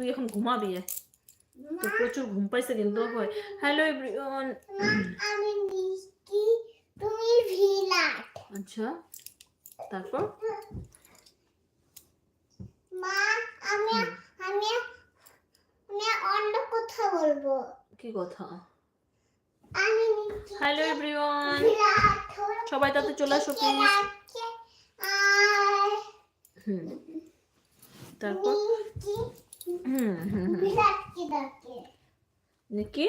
তুই এখন ঘুমাবি। তোর প্রচুর ঘুম পাইছে কিন্তু হয়। হ্যালো এভরিওয়ান আমি মিষ্টি তুমি ভিলাট আচ্ছা তারপর? মা আমি আমি আমি অন্য কথা বলব। কি কথা? আমি হ্যালো এভরিওয়ান সবাই তাতে চলে আসো প্লিজ হুম। তারপর? নিকি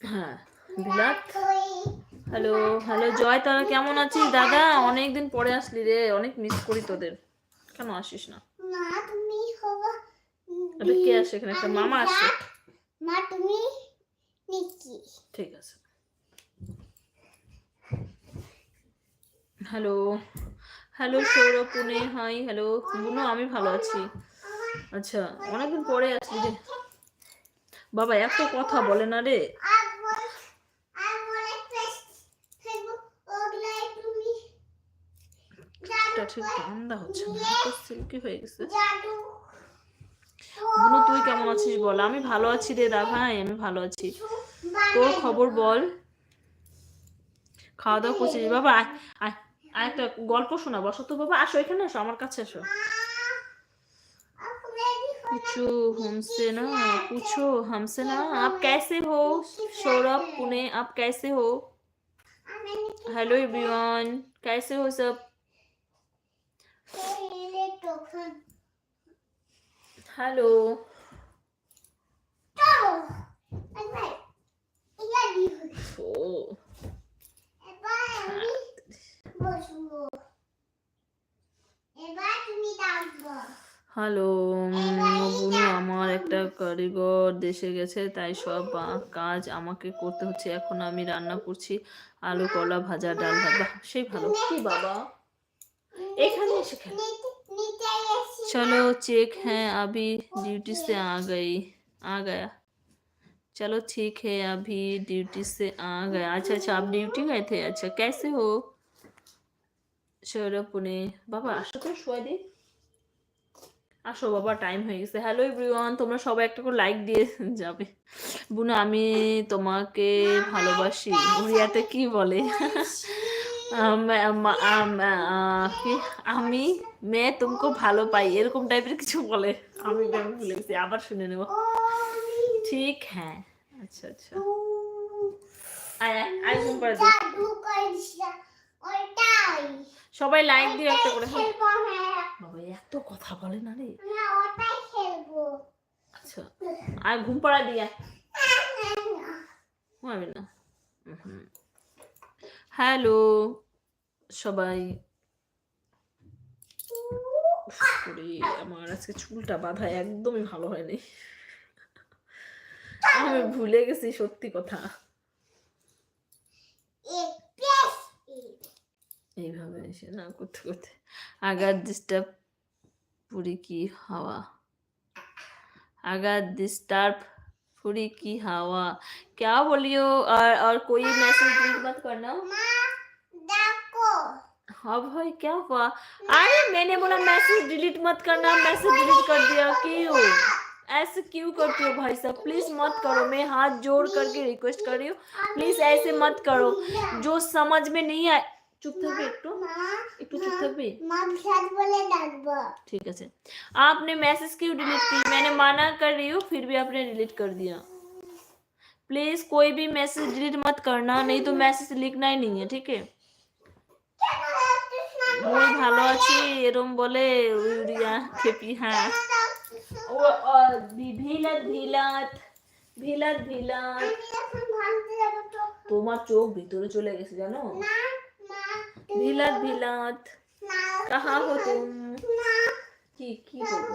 হ্যাঁ বিলাত হ্যালো হ্যালো জয় তোরা কেমন আছিস? দাদা অনেক দিন পরে আসলি রে অনেক মিস করি তোদের। কেন আসিস না? আরে কে আসে এখানে? একটা মামা আসে। মা তুমি নিকি। ঠিক আছে। Hello. Hello Sourav, Pune, hi, hello Bunu আমি ভালো আছি। আচ্ছা অনেকদিন পরে আসলি রে বাবা, এত কথা বলে না রে। ঠিক হয়ে গেছে। বুনু তুই কেমন আছিস বল? আমি ভালো আছি রে দা ভাই, আমি ভালো আছি। তোর খবর বল। খাওয়া দাওয়া করছিস? বাবা, আয় আয়। আয় একটা গল্প শোনা বসো তো বাবা আসো এখানে আসো আমার কাছে আসো पूछो हमसे ना पूछो हमसे ना आप कैसे हो सौरभ पुणे आप कैसे हो हेलो एवरीवन कैसे हो सब हेलो হ্যালো বুনু আমার একটা কারিগর দেশে গেছে তাই সব আহ, কাজ আমাকে করতে হচ্ছে এখন আমি রান্না করছি আলু কলা ভাজা ডাল ভাত বাহ, সেই ভালো কি বাবা এখানে এসে খেলো নিতে নিতে এসে चलो चेक है अभी ड्यूटी से आ गई आ गया चलो ठीक है अभी ड्यूटी से आ गया अच्छा अच्छा आप ड्यूटी गए थे अच्छा कैसे हो সৌরভ পুনে বাবা আসো তো শোয়া দি আসো বাবা টাইম হয়ে গেছে। হ্যালো এভরিওয়ান তোমরা সবাই একটা করে লাইক দিয়ে যাবে। বুনো আমি তোমাকে ভালোবাসি। উড়িয়াতে কি বলে? আম, মেয়ে তুমকো ভালো পাই এরকম টাইপের কিছু বলে। আমি ভুলে গেছি? আবার শুনে নেব। ঠিক হ্যাঁ। আচ্ছা আচ্ছা। আয়, আয় ঘুম পাড়ে সবাই লাইক দিয়ে একটা করে হ্যাঁ। বাবা এত কথা বলে না রে। আচ্ছা আর ঘুম পাড়া দিয়ে ঘুমাবি না? হ্যালো সবাই। আমার আজকে চুলটা বাঁধা একদমই ভালো হয়নি। আমি ভুলে গেছি সত্যি কথা। এইভাবে এসে না করতে করতে আগার ডিস্টার্ব पूरी की हवा अगर डिस्टर्ब पूरी की हवा क्या बोलियो और और कोई मैसेज डिलीट मत करना মা ডাকো हाँ भाई क्या हुआ अरे मैंने बोला मैसेज डिलीट मत करना मैसेज डिलीट कर दिया क्यों ऐसे क्यों करती हो भाई साहब प्लीज मत करो मैं हाथ जोड़ करके रिक्वेस्ट कर रही हूँ प्लीज ऐसे मत करो जो समझ में नहीं आए चुप থাকবে একটু মা একটু চুপ থাকবে মা ভিলাট বলে ডাকবো ठीक है सर आपने मैसेज क्यों डिलीट की मैंने माना कर रही हूँ फिर भी आपने डिलीट कर दिया प्लीज कोई भी मैसेज डिलीट मत करना नहीं तो मैसेज लिखना ही नहीं है ठीक है মুই ভালো আছি এরম বলে ইউরিয়া খেপি হ্যাঁ ও ও, ভি- ভিলাত ভিলাত ভিলাত ভিলাত তোমার চোখ ভিতরে চলে গেছে জানো ভিলাত ভিলাত। কাহা হো তুম? কি কি বলব?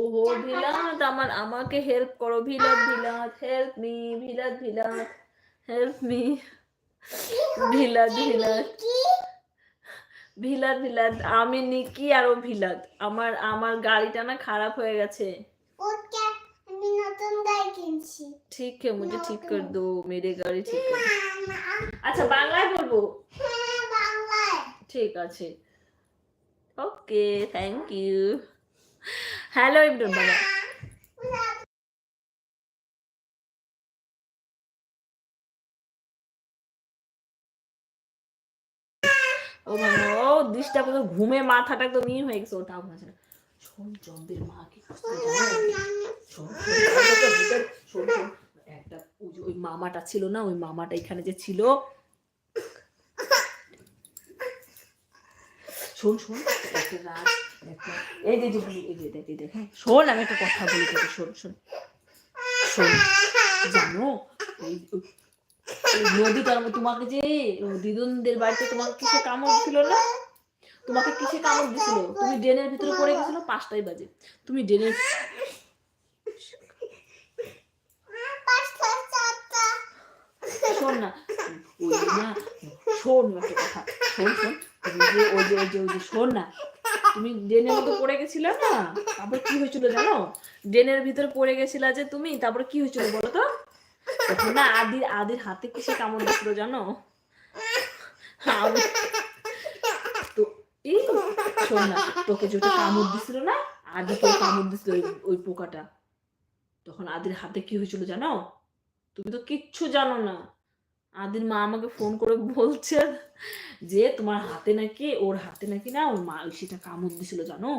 ওহো, ভিলাত, আমার, আমাকে হেল্প করো, ভিলাত ভিলাত হেল্প মি ভিলাত ভিলাত হেল্প মি ভিলাত ভিলাত। ভিলাত ভিলাত, আমি নিকি আর ও ভিলাত। আমার আমার গাড়িটা না খারাপ হয়ে গেছে। ওটা নতুন গাড়ি কিনছি ठीक है मुझे ठीक कर दो मेरे गाड़ी ठीक कर दो না, না, अच्छा বাংলায় বলবি বলবো হ্যাঁ বাংলায় ঠিক আছে okay thank you hello Imran বাবা ও মানে ও ডিস্টার্ব করে ঘুমে মাথাটা একদম ই হয়ে গেছে ওটা আপনার শোন জম্বের মা কি। একটা ওই মামাটা ছিল না, ওই মামাটা এখানে যে ছিল। শোন শোন, একটা রাত একটা এই এই এই হ্যাঁ শোন, আমি একটা কথা বলি তোকে, শোন শোন। শোন, জানো ওই নদীটার তোমাকে যে দিদুনদের বাড়িতে তোমাকে কিছু কামড় দিছিল না? তোমাকে কিসে কামড় দিছিল? তুমি ড্রেনের ভিতরে পড়ে গেছিল পাঁচটাই বাজে। তুমি ড্রেনের গেছিলে না? তারপরে কি হয়েছিল জানো? ড্রেনের ভিতরে যে তুমি, তারপরে কি হয়েছিল বলো তো? তখন না আদির আদির হাতে কিসে কামড় দিছিল জানো? এই শোন না, তোকে যেটা কামড় দিছিল না আদিকে কামড় দিছিল ওই ওই পোকাটা। তখন আদির হাতে কি হয়েছিল জানো? তুমি তো কিচ্ছু জানো না। আদির মা আমাকে ফোন করে বলছে যে তোমার হাতে নাকি, ওর হাতে নাকি না, ওর মা সেটা কামড় দিছিল জানো?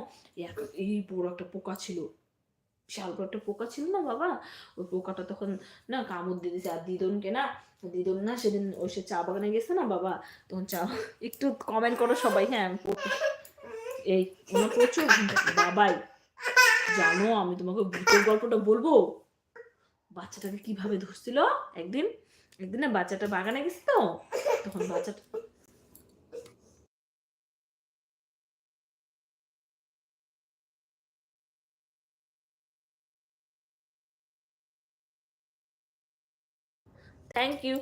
এই পুরো একটা পোকা ছিল। বিশাল একটা পোকা ছিল না বাবা? ওই পোকাটা তখন না কামড় দিয়ে দিয়েছে। আর দিদনকে না, দিদন না সেদিন ওই সে চা বাগানে গেছে না বাবা? তখন চা একটু কমেন্ট করো সবাই হ্যাঁ এই ওনার প্রচুর বাবাই, জানো, আমি তোমাকে ভূতের গল্পটা বলব? বাচ্চাটাকে কীভাবে ধরছিল? একদিন একদিন না বাচ্চাটা বাগানে গেছে তো? তখন বাচ্চাটা থ্যাংক ইউ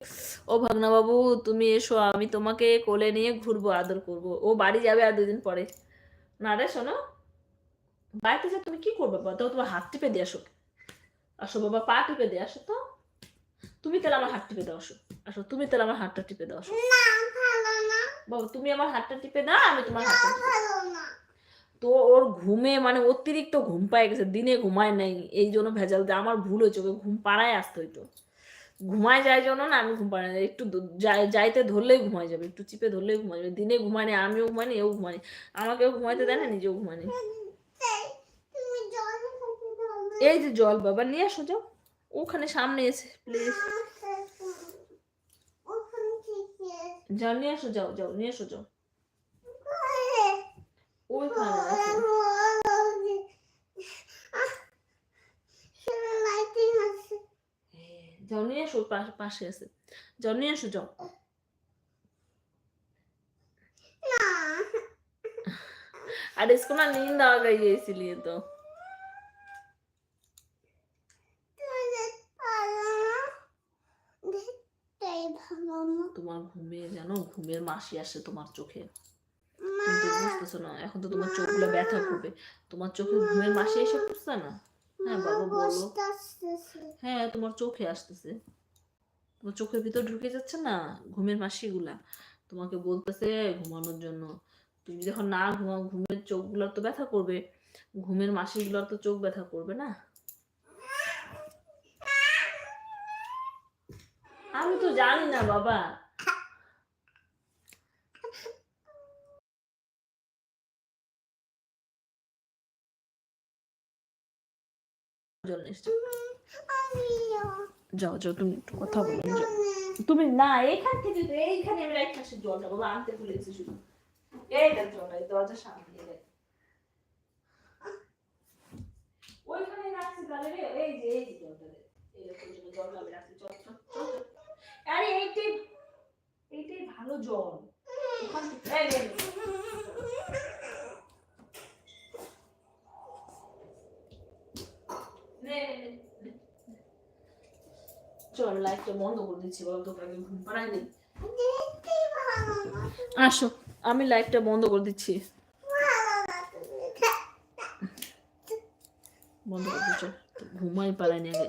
ও ভাগনা বাবু তুমি এসো আমি তোমাকে কোলে নিয়ে ঘুরবো আদর করব। ও বাড়ি যাবে আর দুদিন পরে। না রে শোনো। বাড়িতে যা তুমি কি করবে বাবা তো তোমার হাত টিপে দিয়ে আসো। আসো বাবা পা টিপে দিয়ে আসো তো। তুমি তাহলে আমার হাত টিপে দাও আসো। আসো তুমি তাহলে আমার হাতটা টিপে দাও আসো। বাবা তুমি আমার হাতটা টিপে দাও আমি তোমার হাতটা তো ওর ঘুমে মানে অতিরিক্ত ঘুম পায় গেছে দিনে ঘুমায় নাই। এই জন্য ভেজাল দেয় আমার ভুল হয়েছে ওকে ঘুম পাড়ায় আসতে হইতো। ঘুমায় যায় জন্য না আমি ঘুম পাড়াই না। একটু যাইতে ধরলেই ঘুমায় যাবে একটু চিপে ধরলেই ঘুমায় যাবে। দিনে ঘুমায় আমিও ঘুমাই এও ঘুমায় না আমাকেও ঘুমাইতে দেয় না নিজেও ঘুমায় না এই, যে জল বাবা নিয়ে আসো যাও। ওখানে সামনে এসে প্লিজ যাও নিয়ে আসো যাও যাও নিয়ে আসো যাও কোথায়? ওইখানে আছে সেটা লাইটিং আছে হ্যাঁ, যাও নিয়ে আসো পা- পাশে আছে যাও নিয়ে আসো যাও না और इसको ना नींद आ गई है इसीलिए तो তোমাদের ভালো না দেখতেই ভালো না তোমার ঘুমে জানো ঘুমের মাসি আসে তোমার চোখে কিন্তু বুঝতেছো না এখন তো তোমার চোখগুলো ব্যথা করবে তোমার চোখে ঘুমের মাসি এসে পড়ছে না হ্যাঁ বাবা বলো বসতে আসতেছে হ্যাঁ তোমার চোখে আসতেছে তোমার চোখের ভিতর ঢুকে যাচ্ছে না? ঘুমের মাসিগুলা। তোমাকে বলতেছে ঘুমানোর জন্য। তুমি যখন না ঘুমাও, ঘুমের চোখগুলোর তো ব্যথা করবে। ঘুমের মাসিগুলোর তো চোখ ব্যথা করবে না? আমি তো জানি না বাবা। জন্য যাও যাও, তুমি একটু কথা বলো তুমি না এইখান থেকে এইখানে আমি রাখতে আসি জলটা বাবা আনতে ভুলে শুধু। এই দেখ জলটা সামনে ওইখানে রাখছি তাহলে রে। আরে এইটাই এইটাই ভালো জল এই নে, নে। নে, নে, নে, নে। চল লাইটটা বন্ধ করে দিচ্ছি, বল তোকে আগে ঘুম পাড়াই নেই দেখতেই ভালো না আসো, আমি লাইটটা বন্ধ করে দিচ্ছি। বন্ধ করে দিচ্ছ, ঘুমাই পালাইনি আগে